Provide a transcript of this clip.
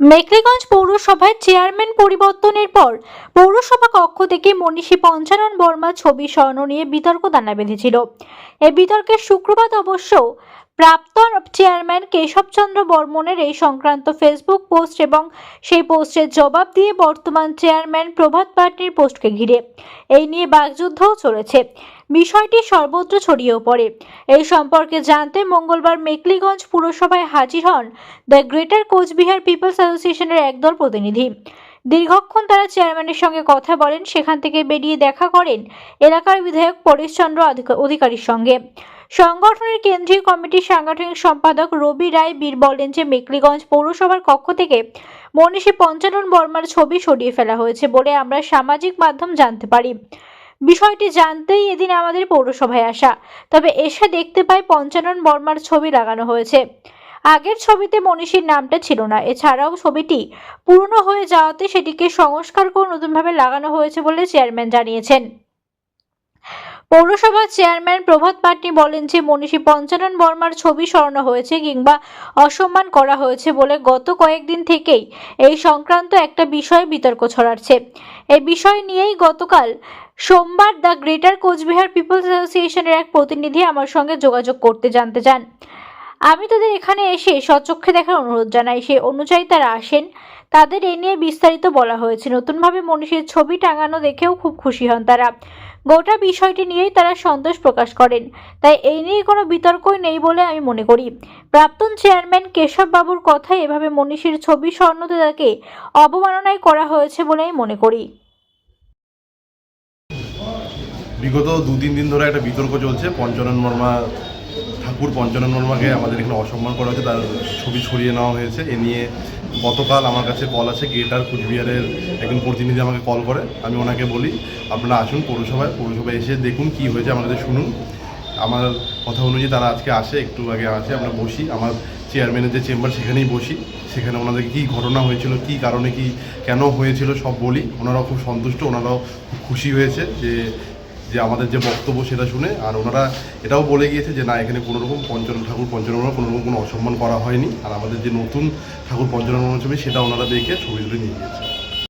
মেখলিগঞ্জ পৌরসভায় চেয়ারম্যান পরিবর্তনের পর পৌরসভা কক্ষ থেকে মনীষী পঞ্চানন বর্মা ছবি স্বর্ণ নিয়ে বিতর্ক দানা বেঁধেছিল। এ বিতর্কের শুক্রবার অবশ্য প্রাক্তন চেয়ারম্যান কেশবচন্দ্র বর্মনের এই সংক্রান্ত ফেসবুক পোস্ট এবং সেই পোস্টের জবাব দিয়ে বর্তমান চেয়ারম্যান প্রভাত পাটনির পোস্টকে ঘিরে। এই নিয়ে বাগযুদ্ধও চলেছে। বিষয়টি সর্বত্র ছড়িয়েও পড়ে। এই সম্পর্কে জানতে মঙ্গলবার মেকলিগঞ্জ পুরসভায় হাজির হন দ্য গ্রেটার কোচবিহার পিপলস অ্যাসোসিয়েশনের একদল প্রতিনিধি। দীর্ঘক্ষণ তারা চেয়ারম্যানের সঙ্গে কথা বলেন, সেখান থেকে বেরিয়ে দেখা করেন এলাকার বিধায়ক পরেশচন্দ্র অধিক- অধিকারীর সঙ্গে। সংগঠনের কেন্দ্রীয় কমিটির সাংগঠনিক সম্পাদক রবি রায় বীর বলেন যে মেকলিগঞ্জ পৌরসভার কক্ষ থেকে মনীষী পঞ্চানন বর্মার ছবি সরিয়ে ফেলা হয়েছে বলে আমরা সামাজিক মাধ্যম জানতে পারি। বিষয়টি জানতেই এদিন আমাদের পৌরসভায় আসা। তবে এসে দেখতে পাই পঞ্চানন বর্মার ছবি লাগানো হয়েছে। আগের ছবিতে মনীষীর নামটা ছিল না। এছাড়াও ছবিটি পুরনো হয়ে যাওয়াতে সেটিকে সংস্কার করে নতুনভাবে লাগানো হয়েছে বলে চেয়ারম্যান জানিয়েছেন। পৌরসভার চেয়ারম্যান প্রভাত পাটনি বলেন যে মনীষী পঞ্চানন বর্মার ছবি সরানো হয়েছে কিংবা অসম্মান করা হয়েছে বলে গত কয়েকদিন থেকেই এই সংক্রান্ত একটা বিষয়ে বিতর্ক ছড়াচ্ছে। এই বিষয় নিয়েই গতকাল সোমবার দ্য গ্রেটার কোচবিহার পিপলস অ্যাসোসিয়েশনের এক প্রতিনিধি আমার সঙ্গে যোগাযোগ করতে জানতে চান। আমি তাদের এখানে এসে সচক্ষে দেখার অনুরোধ জানাই। সেই অনুযায়ী তারা আসেন। তাদের এ নিয়ে বিস্তারিত বলা হয়েছে। নতুনভাবে মনীষীর ছবি টাঙানো দেখেও খুব খুশি হন তারা। গোটা বিষয়টি নিয়েই তারা সন্তোষ প্রকাশ করেন। তাই এই নিয়ে কোনো বিতর্কই নেই বলে আমি মনে করি। প্রাক্তন চেয়ারম্যান কেশব বাবুর কথায় এভাবে মনীষীর ছবি স্বর্ণতে তাকে অবমাননায় করা হয়েছে বলে আমি মনে করি। বিগত দু তিন দিন ধরে একটা বিতর্ক চলছে। পঞ্চানন বর্মা ঠাকুর পঞ্চানন বর্মাকে আমাদের এখানে অসম্মান করা হয়েছে, তার ছবি ছড়িয়ে নেওয়া হয়েছে। এ নিয়ে গতকাল আমার কাছে কল আছে, গ্রেটার কুচবিহারের একজন প্রতিনিধি আমাকে কল করে। আমি ওনাকে বলি, আপনারা আসুন পৌরসভায় পৌরসভায় এসে দেখুন কি হয়েছে, আমাদের শুনুন। আমার কথা অনুযায়ী তারা আজকে আসে, একটু আগে আসে, আমরা বসি। আমার চেয়ারম্যানের যে চেম্বার সেখানেই বসি। সেখানে ওনাদের কী ঘটনা হয়েছিল, কী কারণে, কি কেন হয়েছিল, সব বলি। ওনারাও খুব সন্তুষ্ট, ওনারাও খুশি হয়েছে যে যে আমাদের যে বক্তব্য সেটা শুনে, আর ওনারা এটাও বলে গিয়েছে যে না, এখানে কোনো রকম ঠাকুর পঞ্চরণ কোনো রকম কোনো অসম্মান করা হয়নি। আর আমাদের যে নতুন ঠাকুর পঞ্চরণ ছবি সেটা ওনারা দেখে ছবি তুলে নিয়ে গিয়েছে।